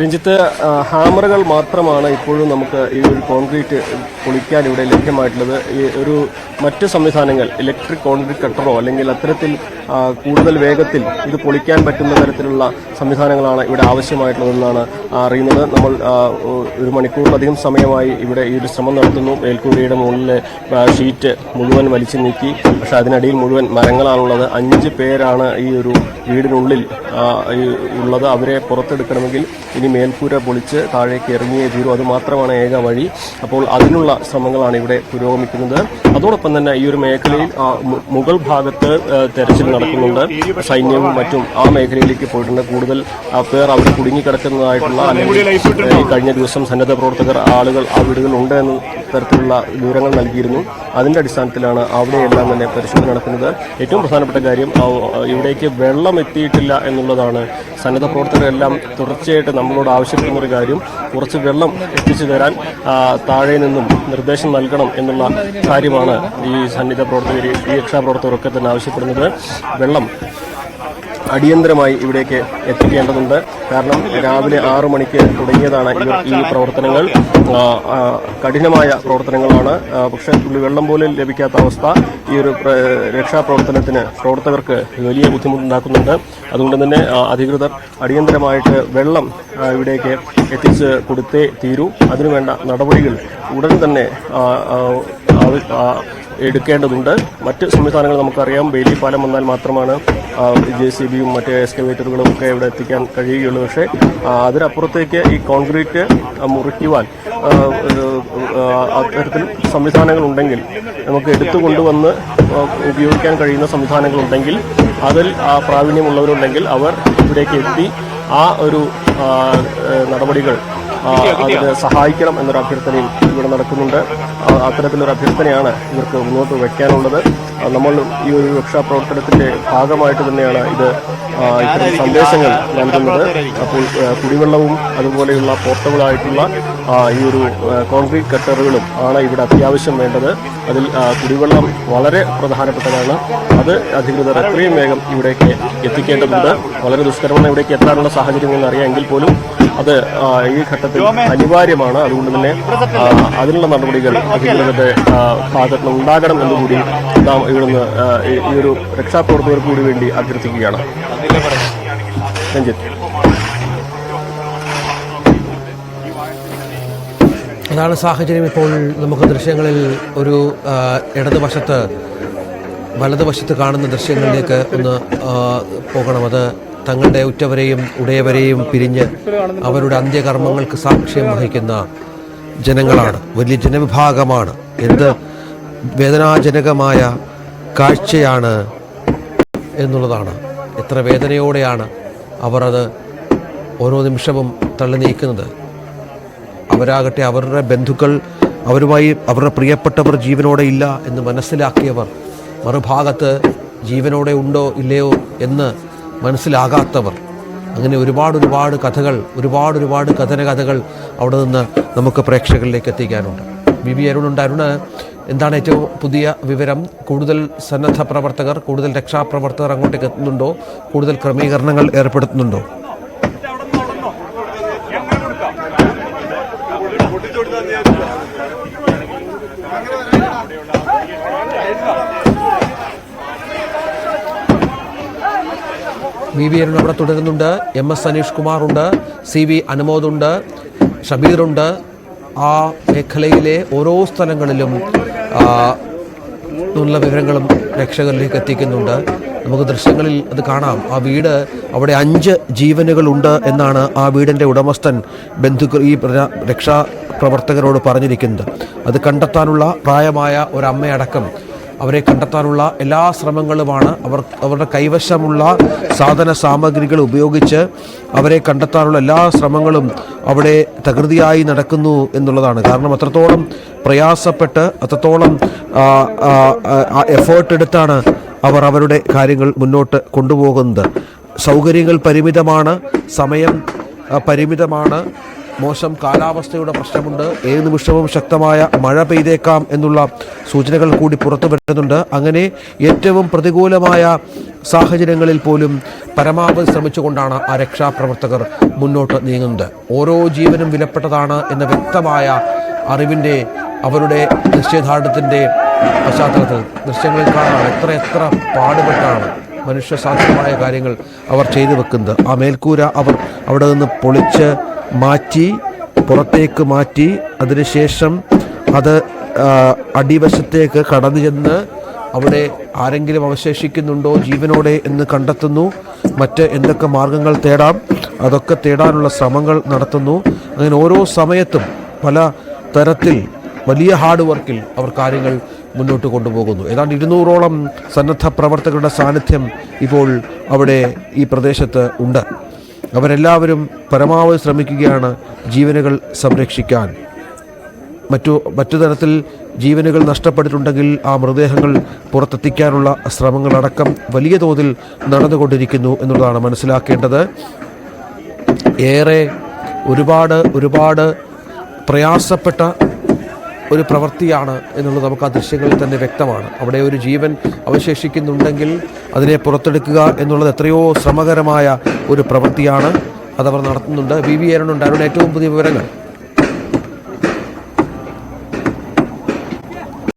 രഞ്ജിത്ത് ഹാമറുകൾ മാത്രമാണ് ഇപ്പോഴും നമുക്ക് ഈ ഒരു കോൺക്രീറ്റ് പൊളിക്കാൻ ഇവിടെ ലഭ്യമായിട്ടുള്ളത്. ഈ ഒരു മറ്റ് സംവിധാനങ്ങൾ ഇലക്ട്രിക് കോൺക്രീറ്റ് കട്ടറോ അല്ലെങ്കിൽ അത്തരത്തിൽ കൂടുതൽ വേഗത്തിൽ ഇത് പൊളിക്കാൻ പറ്റുന്ന തരത്തിലുള്ള സംവിധാനങ്ങളാണ് ഇവിടെ ആവശ്യമായിട്ടുള്ളതെന്നാണ് അറിയുന്നത്. നമ്മൾ ഒരു മണിക്കൂറിലധികം സമയമായി ഇവിടെ ഈ ഒരു ശ്രമം നടത്തുന്നു. മേൽക്കൂരയുടെ മുകളിലെ ഷീറ്റ് മുഴുവൻ വലിച്ചു നീക്കി. പക്ഷേ അതിനടിയിൽ മുഴുവൻ മരങ്ങളാണുള്ളത്. അഞ്ച് പേരാണ് ഈ ഒരു വീടിനുള്ളിൽ ഉള്ളത് അവരെ പുറത്തെടുക്കണമെങ്കിൽ ഇനി മേൽക്കൂര പൊളിച്ച് താഴേക്ക് ഇറങ്ങിയേ തീരൂ. അത് മാത്രമാണ് ഏക വഴി. അപ്പോൾ അതിനുള്ള ശ്രമങ്ങളാണ് ഇവിടെ പുരോഗമിക്കുന്നത്. അതോടൊപ്പം തന്നെ ഈ ഒരു മേഖലയിൽ മുഗൾ ഭാഗത്ത് തെരച്ചിൽ നടക്കുന്നുണ്ട്. സൈന്യവും മറ്റും ആ മേഖലയിലേക്ക് പോയിട്ടുണ്ട്. കൂടുതൽ പേർ അവിടെ കുടുങ്ങിക്കിടക്കുന്നതായിട്ടുള്ള അല്ലെങ്കിൽ കഴിഞ്ഞ ദിവസം സന്നദ്ധ പ്രവർത്തകർ ആളുകൾ ആ വീടുകളിലുണ്ട് എന്ന തരത്തിലുള്ള വിവരങ്ങൾ നൽകിയിരുന്നു. അതിന്റെ അടിസ്ഥാനത്തിലാണ് അവിടെയെല്ലാം തന്നെ പരിശോധന നടക്കുന്നത്. ഏറ്റവും പ്രധാനപ്പെട്ട കാര്യം ഇവിടേക്ക് വെള്ളം എത്തിയിട്ടില്ല എന്നുള്ളതാണ്. സന്നദ്ധ പ്രവർത്തകരെല്ലാം തുടർച്ചയായിട്ട് നമ്മളോട് ആവശ്യപ്പെടുന്ന ഒരു കാര്യം കുറച്ച് വെള്ളം എത്തിച്ചു തരാൻ താഴെ നിന്നും നിർദ്ദേശം നൽകണം എന്നുള്ള കാര്യമാണ് ഈ സന്നിധ പ്രവർത്തകർ ഈ രക്ഷാപ്രവർത്തകരൊക്കെ തന്നെ ആവശ്യപ്പെടുന്നത്. വെള്ളം അടിയന്തരമായി ഇവിടേക്ക് എത്തിക്കേണ്ടതുണ്ട്. കാരണം രാവിലെ ആറു മണിക്ക് തുടങ്ങിയതാണ് ഇവർ ഈ പ്രവർത്തനങ്ങൾ. കഠിനമായ പ്രവർത്തനങ്ങളാണ്. പക്ഷെ തുള്ളി വെള്ളം പോലും ലഭിക്കാത്ത അവസ്ഥ ഈ ഒരു രക്ഷാപ്രവർത്തനത്തിന് പ്രവർത്തകർക്ക് വലിയ ബുദ്ധിമുട്ടുണ്ടാക്കുന്നുണ്ട്. അതുകൊണ്ട് തന്നെ അധികൃതർ അടിയന്തരമായിട്ട് വെള്ളം ഇവിടേക്ക് എത്തിച്ച് കൊടുത്തേ തീരൂ. അതിനുവേണ്ട നടപടികൾ ഉടൻ തന്നെ എടുക്കേണ്ടതുണ്ട്. മറ്റ് സംവിധാനങ്ങൾ നമുക്കറിയാം. ബെയിലി പാലം വന്നാൽ മാത്രമാണ് ജെ സി ബിയും മറ്റ് എക്സ്കവേറ്ററുകളും ഒക്കെ ഇവിടെ എത്തിക്കാൻ കഴിയുകയുള്ളൂ. പക്ഷേ അതിനപ്പുറത്തേക്ക് ഈ കോൺക്രീറ്റ് മുറിക്കുവാൻ അത്തരത്തിൽ സംവിധാനങ്ങൾ ഉണ്ടെങ്കിൽ നമുക്ക് എടുത്തു കൊണ്ടുവന്ന് ഉപയോഗിക്കാൻ കഴിയുന്ന സംവിധാനങ്ങളുണ്ടെങ്കിൽ അതിൽ ആ പ്രാവീണ്യമുള്ളവരുണ്ടെങ്കിൽ അവർ ഇവിടേക്ക് എത്തി ആ ഒരു നടപടികൾ അതിന് സഹായിക്കണം എന്നൊരു അഭ്യർത്ഥനയും ഇവിടെ നടക്കുന്നുണ്ട്. അത്തരത്തിലൊരു അഭ്യർത്ഥനയാണ് ഇവർക്ക് മുന്നോട്ട് വെക്കാനുള്ളത്. നമ്മൾ ഈ ഒരു രക്ഷാപ്രവർത്തനത്തിന്റെ ഭാഗമായിട്ട് തന്നെയാണ് ഇത് ഇത്തരം സന്ദേശങ്ങൾ നൽകുന്നത്. അപ്പോൾ കുടിവെള്ളവും അതുപോലെയുള്ള പോർട്ടബിളായിട്ടുള്ള ഈ ഒരു കോൺക്രീറ്റ് കട്ടറുകളും ആണ് ഇവിടെ അത്യാവശ്യം വേണ്ടത്. അതിൽ കുടിവെള്ളം വളരെ പ്രധാനപ്പെട്ടതാണ്. അത് അധികൃതർ എത്രയും വേഗം ഇവിടേക്ക് എത്തിക്കേണ്ടതുണ്ട്. വളരെ ദുഷ്കരമാണ് ഇവിടേക്ക് എത്താനുള്ള സാഹചര്യം അറിയാമെങ്കിൽ പോലും അത് ഈ ഘട്ടത്തിൽ അനിവാര്യമാണ്. അതുകൊണ്ട് തന്നെ അതിനുള്ള നടപടികൾ അധികൃതരുടെ ഭാഗത്ത് ഉണ്ടാകണം എന്നുകൂടി നാം ഇവിടുന്ന് ഈ- ഈ ഒരു രക്ഷാപ്രവർത്തകർക്ക് കൂടി വേണ്ടി അഭ്യർത്ഥിക്കുകയാണ്. രഞ്ജിത്ത്. അതാണ് സാഹചര്യം. ഇപ്പോൾ നമുക്ക് ദൃശ്യങ്ങളിൽ ഒരു ഇടതുവശത്ത് വലതുവശത്ത് കാണുന്ന ദൃശ്യങ്ങളിലേക്ക് ഒന്ന് പോകണം. അത് തങ്ങളുടെ ഉറ്റവരെയും ഉടയവരെയും പിരിഞ്ഞ് അവരുടെ അന്ത്യകർമ്മങ്ങൾക്ക് സാക്ഷ്യം വഹിക്കുന്ന ജനങ്ങളാണ്. വലിയ ജനവിഭാഗമാണ്. എന്ത് വേദനാജനകമായ കാഴ്ചയാണ് എന്നുള്ളതാണ്. എത്ര വേദനയോടെയാണ് അവർ അത് ഓരോ നിമിഷവും തള്ളി നീക്കുന്നത്. അവരാകട്ടെ അവരുടെ ബന്ധുക്കൾ അവരുമായി അവരുടെ പ്രിയപ്പെട്ടവർ ജീവനോടെ ഇല്ല എന്ന് മനസ്സിലാക്കിയവർ മറുഭാഗത്ത് ജീവനോടെ ഉണ്ടോ ഇല്ലയോ എന്ന് മനസ്സിലാകാത്തവർ. അങ്ങനെ ഒരുപാട് ഒരുപാട് കഥകൾ ഒരുപാട് ഒരുപാട് കഥന കഥകൾ അവിടെ നിന്ന് നമുക്ക് പ്രേക്ഷകരിലേക്ക് എത്തിക്കാനുണ്ട്. ബി ബി അരുണുണ്ട് അരുണ് എന്താണ് ഏറ്റവും പുതിയ വിവരം? കൂടുതൽ സന്നദ്ധ പ്രവർത്തകർ കൂടുതൽ രക്ഷാപ്രവർത്തകർ അങ്ങോട്ടേക്ക് എത്തുന്നുണ്ടോ? കൂടുതൽ ക്രമീകരണങ്ങൾ ഏർപ്പെടുത്തുന്നുണ്ടോ? വി വി അരുൺ അവിടെ തുടരുന്നുണ്ട്. എം എസ് അനീഷ് കുമാറുണ്ട് സി വി അനുമോദുണ്ട് ഷബീറുണ്ട് ആ മേഖലയിലെ ഓരോ സ്ഥലങ്ങളിലും നല്ല വിവരങ്ങളും രക്ഷകരിലേക്ക് എത്തിക്കുന്നുണ്ട്. നമുക്ക് ദൃശ്യങ്ങളിൽ അത് കാണാം. ആ വീട് അവിടെ അഞ്ച് ജീവനുകളുണ്ട് എന്നാണ് ആ വീടിന്റെ ഉടമസ്ഥൻ ബന്ധുക്കൾ ഈ രക്ഷാപ്രവർത്തകരോട് രക്ഷാ പ്രവർത്തകരോട് പറഞ്ഞിരിക്കുന്നത്. അത് കണ്ടെത്താനുള്ള പ്രായമായ ഒരമ്മയടക്കം. അവരെ കണ്ടെത്താനുള്ള എല്ലാ ശ്രമങ്ങളുമാണ് അവർ അവരുടെ കൈവശമുള്ള സാധന സാമഗ്രികൾ ഉപയോഗിച്ച് അവരെ കണ്ടെത്താനുള്ള എല്ലാ ശ്രമങ്ങളും അവിടെ തകൃതിയായി നടക്കുന്നു എന്നുള്ളതാണ്. കാരണം അത്രത്തോളം പ്രയാസപ്പെട്ട് അത്രത്തോളം എഫേർട്ട് എടുത്താണ് അവർ അവരുടെ കാര്യങ്ങൾ മുന്നോട്ട് കൊണ്ടുപോകുന്നത്. സൗകര്യങ്ങൾ പരിമിതമാണ് സമയം പരിമിതമാണ്. മോശം കാലാവസ്ഥയുടെ പ്രശ്നമുണ്ട്. ഏത് നിമിഷവും ശക്തമായ മഴ പെയ്തേക്കാം എന്നുള്ള സൂചനകൾ കൂടി പുറത്തു വരുന്നുണ്ട്. അങ്ങനെ ഏറ്റവും പ്രതികൂലമായ സാഹചര്യങ്ങളിൽ പോലും പരമാവധി ശ്രമിച്ചുകൊണ്ടാണ് ആ രക്ഷാപ്രവർത്തകർ മുന്നോട്ട് നീങ്ങുന്നത്. ഓരോ ജീവനും വിലപ്പെട്ടതാണ് എന്ന വ്യക്തമായ അറിവിന്റെ അവരുടെ നിശ്ചയദാർഢ്യത്തിന്റെ പശ്ചാത്തലത്തിൽ ദൃശ്യങ്ങളിൽ കാണാം എത്ര എത്ര പാടുപെട്ടാണ് മനുഷ്യസാധ്യമായ കാര്യങ്ങൾ അവർ ചെയ്തു വെക്കുന്നത്. ആ മേൽക്കൂര അവർ അവിടെ നിന്ന് പൊളിച്ച് മാറ്റി പുറത്തേക്ക് മാറ്റി അതിനുശേഷം അത് അടിവശത്തേക്ക് കടന്നു ചെന്ന് അവിടെ ആരെങ്കിലും അവശേഷിക്കുന്നുണ്ടോ ജീവനോടെ എന്ന് കണ്ടെത്തുന്നു. മറ്റ് എന്തൊക്കെ മാർഗങ്ങൾ തേടാം അതൊക്കെ തേടാനുള്ള ശ്രമങ്ങൾ നടത്തുന്നു. അങ്ങനെ ഓരോ സമയത്തും പല തരത്തിൽ വലിയ ഹാർഡ് വർക്കിൽ അവർ കാര്യങ്ങൾ മുന്നോട്ട് കൊണ്ടുപോകുന്നു. ഏതാണ്ട് ഇരുന്നൂറോളം സന്നദ്ധ പ്രവർത്തകരുടെ സാന്നിധ്യം ഇപ്പോൾ അവിടെ ഈ പ്രദേശത്ത് ഉണ്ട്. അവരെല്ലാവരും പരമാവധി ശ്രമിക്കുകയാണ് ജീവനുകൾ സംരക്ഷിക്കാൻ. മറ്റു മറ്റു തരത്തിൽ ജീവനുകൾ നഷ്ടപ്പെട്ടിട്ടുണ്ടെങ്കിൽ ആ മൃതദേഹങ്ങൾ പുറത്തെത്തിക്കാനുള്ള ശ്രമങ്ങളടക്കം വലിയ തോതിൽ നടന്നുകൊണ്ടിരിക്കുന്നു എന്നുള്ളതാണ് മനസ്സിലാക്കേണ്ടത്. ഏറെ ഒരുപാട് ഒരുപാട് പ്രയാസപ്പെട്ട ഒരു പ്രവൃത്തിയാണ് എന്നുള്ളത് നമുക്ക് ആ ദൃശ്യങ്ങളിൽ തന്നെ വ്യക്തമാണ്. അവിടെ ഒരു ജീവൻ അവശേഷിക്കുന്നുണ്ടെങ്കിൽ അതിനെ പുറത്തെടുക്കുക എന്നുള്ളത് എത്രയോ ശ്രമകരമായ ഒരു പ്രവൃത്തിയാണ് അതവർ നടത്തുന്നുണ്ട്. വി വി അരുണുണ്ട് ഏറ്റവും പുതിയ വിവരങ്ങൾ.